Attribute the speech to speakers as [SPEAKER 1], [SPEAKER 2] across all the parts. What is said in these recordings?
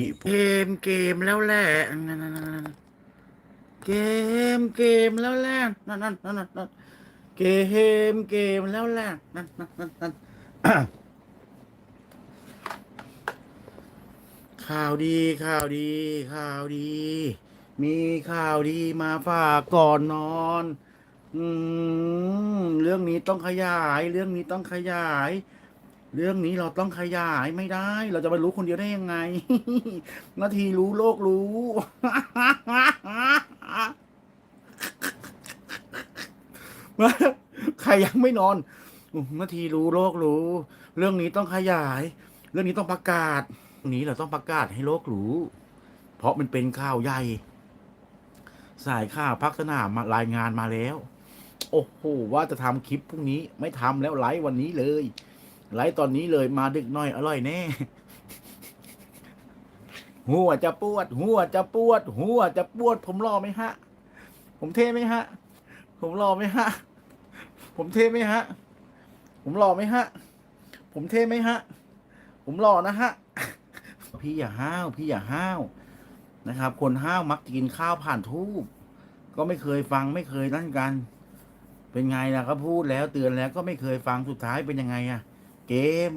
[SPEAKER 1] เกมเกมแล้วแหละนั่นนั่นเกมเกมแล้วแหละนั่นนั่นนั่นนั่นเกมเกมแล้วแหละนั่นนั่นนั่นนั่นข่าวดีข่าวดี ข่าวดี มีข่าวดีมาฝากก่อนนอน อืมเรื่องนี้ต้องขยาย เรื่องนี้ต้องขยาย เรื่องนี้เราต้องขยายไม่ได้ เราจะไปรู้คนเดียวได้ยังไง นาทีรู้โลกรู้ ใครยังไม่นอนนาทีรู้โลกรู้ เรื่องนี้ต้องขยาย เรื่องนี้ต้องประกาศนี้เราต้องประกาศให้โลกรู้ เพราะมันเป็นข่าวใหญ่ สายข่าวพักสนามมารายงานมาแล้ว โอ้โหว่าจะทำคลิปพรุ่งนี้ ไม่ทำแล้วไลฟ์วันนี้เลย ไลฟ์ตอนนี้เลยมาดึกหน่อยอร่อยแน่ หัวจะปวด หัวจะปวด หัวจะปวด ผมรอไหมฮะ ผมเท่ไหมฮะ ผมรอไหมฮะ ผมเท่ไหมฮะ ผมรอไหมฮะ ผมเท่ไหมฮะ ผมรอนะฮะ พี่อย่าห้าว พี่อย่าห้าวนะครับ คนห้าวมักกินข้าวผ่านทูบก็ไม่เคยฟังไม่เคยนั่นกัน เป็นไงล่ะก็พูดแล้วเตือนแล้วก็ไม่เคยฟังสุดท้ายเป็นยังไงอะ เกม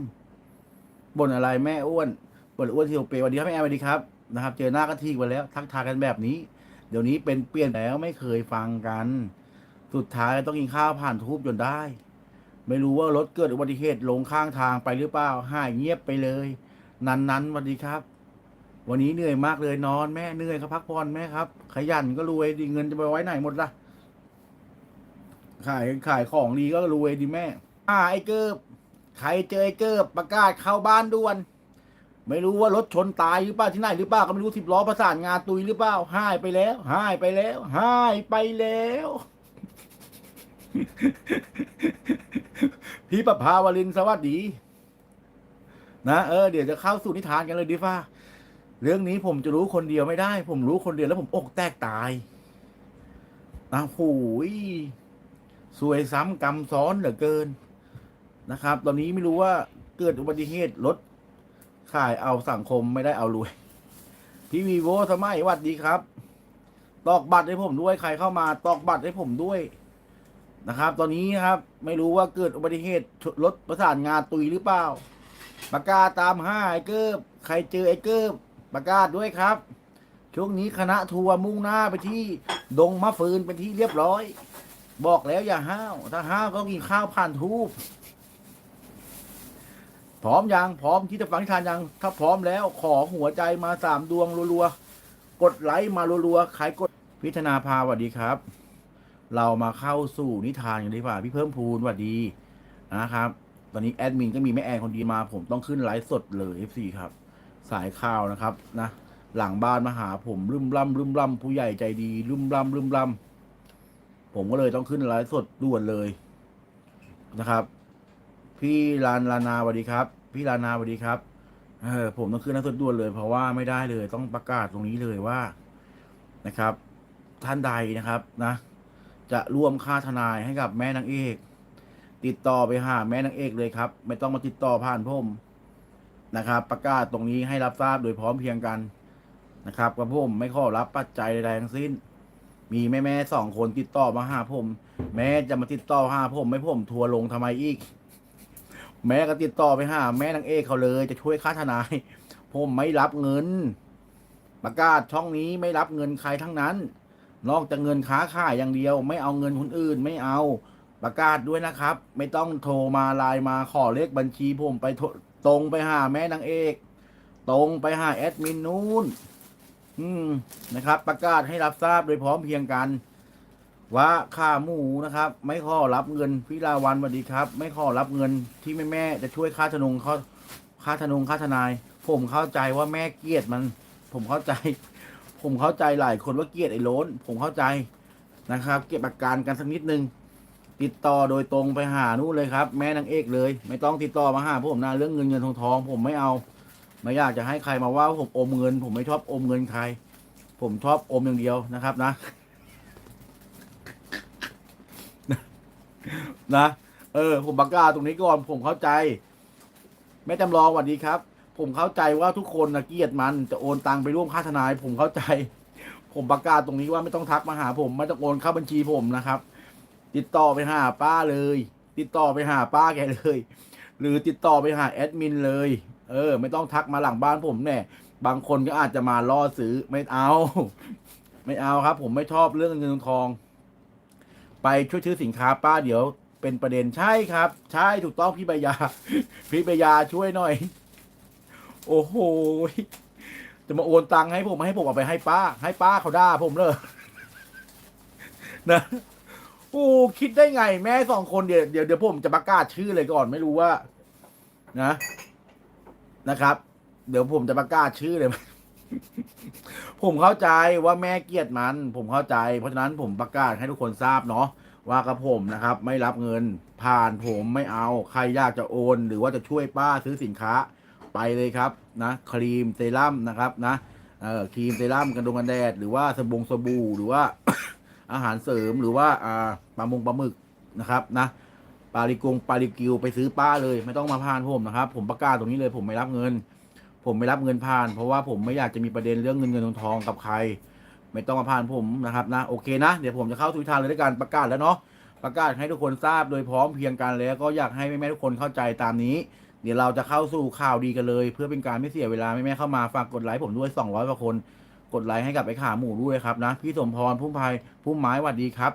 [SPEAKER 1] บ่นอะไรแม่อ้วนบ่นอ้วนที่โอเปวัสดีครับแม่แอมสวัสดีครับนะครับ เจอหน้าก็ทีกันแล้ว ทักทายกันแบบนี้ เดี๋ยวนี้เป็นเปลี่ยนแล้วไม่เคยฟังกัน สุดท้ายต้องกินข้าวผ่านทูบจนได้ ไม่รู้ว่ารถเกิดอุบัติเหตุลงข้างทางไปหรือเปล่าหายเงียบไปเลย นันนันๆสวัสดีครับ วันนี้เหนื่อยมากเลยนอนแม่เหนื่อยครับพักผ่อนแม่ครับ ขยันก็รวยดีเงินจะไปไว้ไหนหมดล่ะขายขายของดีก็รวยดีแม่ อ่าไอ้เกิบ ใครเจอเกิบประกาศเข้าบ้านด่วน ไม่รู้ว่ารถชนตายหรือเปล่าที่ไหนหรือเปล่าก็ไม่รู้สิบล้อประสานงานตุยหรือเปล่าหายไปแล้วหายไปแล้วหายไปแล้ว พี่ประภาวรินสวัสดี นะเออเดี๋ยวจะเข้าสู่นิทานกันเลยดีฟ้าเรื่องนี้ผมจะรู้คนเดียวไม่ได้ ผมรู้คนเดียวแล้วผมอกแตกตายนะโอยสวยซ้ำกรรมซ้อนเหลือเกิน นะครับ ตอนนี้ไม่รู้ว่าเกิดอุบัติเหตุรถขายเอาสังคมไม่ได้เอารวย พี่วีโวสมัยหวัดดีครับ ตอกบัตรให้ผมด้วยใครเข้ามา ตอกบัตรให้ผมด้วยนะครับ ตอนนี้ครับ ไม่รู้ว่าเกิดอุบัติเหตุรถประสานงานตุยหรือเปล่า ประกาศตามห้าไอ้เกิบใครเจอไอ้เกิบประกาศด้วยครับ ช่วงนี้คณะทัวร์มุ่งหน้าไปที่ดงมะฟืนเป็นที่เรียบร้อย บอกแล้วอย่าห้าว ถ้าห้าวก็กินข้าวผ่านทูบ พร้อมยังพร้อมที่จะฟังนิทานยัง ถ้าพร้อมแล้วขอหัวใจมาสามดวงรัวๆ กดไลค์มารัวๆ ใครกดพิธนาภาสวัสดีครับ เรามาเข้าสู่นิทานกันดีกว่าพี่เพิ่มพูนสวัสดีนะครับ ตอนนี้แอดมินก็มีแม่แอนคนดีมา ผมต้องขึ้นไลฟ์สดเลย FC ครับ สายข่าวนะครับนะ หลังบ้านมาหาผมรึมล่ำรึมล่ำผู้ใหญ่ใจดีรึมล่ำรึมล่ำผมก็เลยต้องขึ้นไลฟ์สดด่วนเลยนะครับ พี่ลานลานาสวัสดีครับ พี่ลานาสวัสดีครับ เออผมต้องขึ้นไลฟ์สดด่วนเลย เพราะว่าไม่ได้เลย ต้องประกาศตรงนี้เลยว่านะครับ ท่านใดนะครับนะ จะร่วมค่าทนายให้กับแม่นางเอก ติดต่อไปหาแม่นางเอกเลยครับ ไม่ต้องมาติดต่อผ่านผมนะครับ ประกาศตรงนี้ให้รับทราบโดยพร้อมเพียงกันนะครับกับผมไม่ขอรับปัจจัยใดๆทั้งสิ้น มีแม่แม่สองคนติดต่อมาหาผม แม่จะมาติดต่อหาผมไม่ผมทัวร์ลงทำไมอีก แม่ก็ติดต่อไปหาแม่นางเอกเขาเลย จะช่วยค่าทนาย ผมไม่รับเงิน ประกาศช่องนี้ไม่รับเงินใครทั้งนั้น นอกจากเงินค้าขายอย่างเดียว ไม่เอาเงินคนอื่นไม่เอา ประกาศด้วยนะครับ ไม่ต้องโทรมาไลน์มาขอเลขบัญชีผมไปตรงไปหาแม่นางเอก ตรงไปหาแอดมินนู้นอืมนะครับ ประกาศให้รับทราบโดยพร้อมเพียงกัน ว่าค่าหมูนะครับ ไม่ขอรับเงินพี่ลาวันสวัสดีครับ ไม่ขอรับเงินที่แม่แม่จะช่วยค่าธนงเขาค่าธนงค่าทนาย ผมเข้าใจว่าแม่เกลียดมัน ผมเข้าใจ ผมเข้าใจหลายคนว่าเกลียดไอ้โล้น ผมเข้าใจนะครับ เก็บอาการกันสักนิดนึงติดต่อโดยตรงไปหานู่นเลยครับ แม่นางเอกเลย ไม่ต้องติดต่อมาหาผมนะเรื่องเงินเงินทองทอง ผมไม่เอา ไม่อยากจะให้ใครมาว่าผมอมเงิน ผมไม่ชอบอมเงินใคร ผมชอบอมอย่างเดียวนะครับนะ นะ เออ ผมประกาศตรงนี้ก่อน ผมเข้าใจ แม่จำลองสวัสดีครับ ผมเข้าใจว่าทุกคนนะเกลียดมันจะโอนตังไปร่วมค่าทนาย ผมเข้าใจ ผมประกาศตรงนี้ว่าไม่ต้องทักมาหาผม ไม่ต้องโอนเข้าบัญชีผมนะครับ ติดต่อไปหาป้าเลย ติดต่อไปหาป้าแกเลย หรือติดต่อไปหาแอดมินเลย เออ ไม่ต้องทักมาหลังบ้านผมแน่บางคนก็อาจจะมาล่อซื้อไม่เอา ไม่เอาครับ ผมไม่ชอบเรื่องเงินทอง ไปช่วยซื้อสินค้าป้าเดี๋ยวเป็นประเด็นใช่ครับ ใช่ถูกต้องพี่ใบยา พี่ใบยาช่วยหน่อย โอ้โหจะมาโอนตังค์ให้ผมให้ผมเอาไปให้ป้า ให้ป้าเขาด่าผมเลยนะโอ้คิดได้ไง แม่สองคนเดี๋ยวเดี๋ยวเดี๋ยวผมจะประกาศชื่อเลยก่อนไม่รู้ว่า นะนะครับ เดี๋ยวผมจะประกาศชื่อเลย ผมเข้าใจว่าแม่เกลียดมัน ผมเข้าใจ เพราะฉะนั้นผมประกาศให้ทุกคนทราบเนาะว่ากับผมนะครับ ไม่รับเงินผ่านผมไม่เอาใครอยากจะโอน หรือว่าจะช่วยป้าซื้อสินค้าไปเลยครับนะครีมเซรั่มนะครับนะเอ่อครีมเซรั่มกันดงกันแดด หรือว่าสบงสบู่หรือว่า อาหารเสริมหรือว่าอ่าปลามงปลาหมึกนะครับนะปลาลิกงปลาลิกิวไปซื้อป้าเลย ไม่ต้องมาผ่านผมนะครับ ผมประกาศตรงนี้เลยผมไม่รับเงิน ผมไม่รับเงินผ่าน เพราะว่าผมไม่อยากจะมีประเด็นเรื่องเงินเงินทองทองกับใคร ไม่ต้องมาผ่านผมนะครับนะโอเคนะเดี๋ยวผมจะเข้าทุกทางเลยด้วยการประกาศแล้วเนาะประกาศให้ทุกคนทราบโดยพร้อมเพียงกันแล้วก็อยากให้แม่ๆทุกคนเข้าใจตามนี้ เดี๋ยวเราจะเข้าสู่ข่าวดีกันเลย เพื่อเป็นการไม่เสียเวลาแม่ๆเข้ามาฝากกดไลค์ผมด้วย 200กว่าคน กดไลค์ให้กับไอ้ขาหมูด้วยครับนะพี่สมพรพุ่มพายพุ่มไม้หวัดดีครับ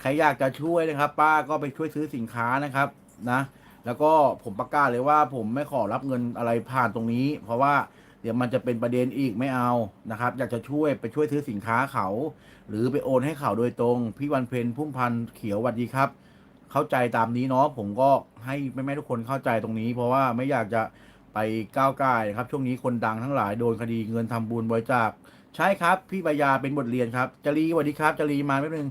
[SPEAKER 1] ใครอยากจะช่วยนะครับ ป้าก็ไปช่วยซื้อสินค้านะครับนะ แล้วก็ผมประกาศเลยว่าผมไม่ขอรับเงินอะไรผ่านตรงนี้ เพราะว่าเดี๋ยวมันจะเป็นประเด็นอีกไม่เอานะครับ อยากจะช่วยไปช่วยซื้อสินค้าเขา หรือไปโอนให้เขาโดยตรง พี่วันเพ็ญพุ่มพันธ์เขียวหวัดดีครับ เข้าใจตามนี้เนาะผมก็ให้แม่ๆทุกคนเข้าใจตรงนี้ เพราะว่าไม่อยากจะไปก้าวไก่ายนะครับ ช่วงนี้คนดังทั้งหลายโดนคดีเงินทำบุญบริจาคใช่ครับ พี่ปยาเป็นบทเรียนครับจรีสวัสดีครับจรีมาแป๊บนึง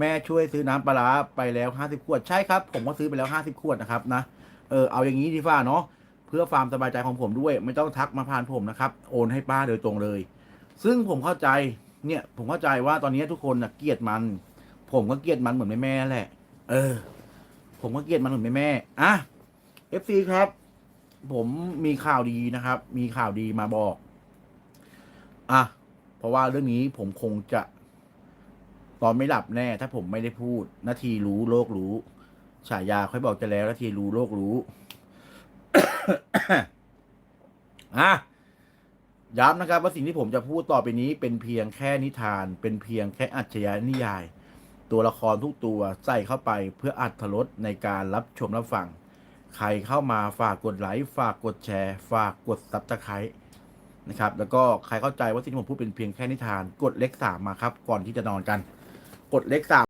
[SPEAKER 1] แม่ช่วยซื้อน้ำปลาร้าไปแล้ว50ขวดใช่ครับ ผมก็ซื้อไปแล้ว50ขวดนะครับนะเออเอาอย่างนี้ดีฟ้าเนาะเพื่อความสบายใจของผมด้วย ไม่ต้องทักมาผ่านผมนะครับ โอนให้ป้าโดยตรงเลย ซึ่งผมเข้าใจเนี่ย ผมเข้าใจว่าตอนนี้ทุกคนนะเกลียดมัน ผมก็เกลียดมันเหมือนแม่ๆแหละ เออ ผมก็เกลียดมันเหมือนแม่ๆอะ FC ครับ ผมมีข่าวดีนะครับ มีข่าวดีมาบอก อะเพราะว่าเรื่องนี้ผมคงจะ ตอนไม่หลับแน่ ถ้าผมไม่ได้พูด นาทีรู้โลกรู้ ฉายาค่อยบอกจะแล้ว นาทีรู้โลกรู้อะย้ำนะครับว่าสิ่งที่ผมจะพูดต่อไปนี้ เป็นเพียงแค่นิทาน เป็นเพียงแค่อัจฉริยะนิยาย ตัวละครทุกตัวใส่เข้าไปเพื่ออัดทรสในการรับชมรับฟัง ใครเข้ามาฝากกดไลค์ฝากกดแชร์ ฝากกดซับสไครต์นะครับ แล้วก็ใครเข้าใจว่าสิ่งที่ผมพูดเป็นเพียงแค่นิทาน กดเลขสามมาครับ ก่อนที่จะนอนกัน กดเลขสาม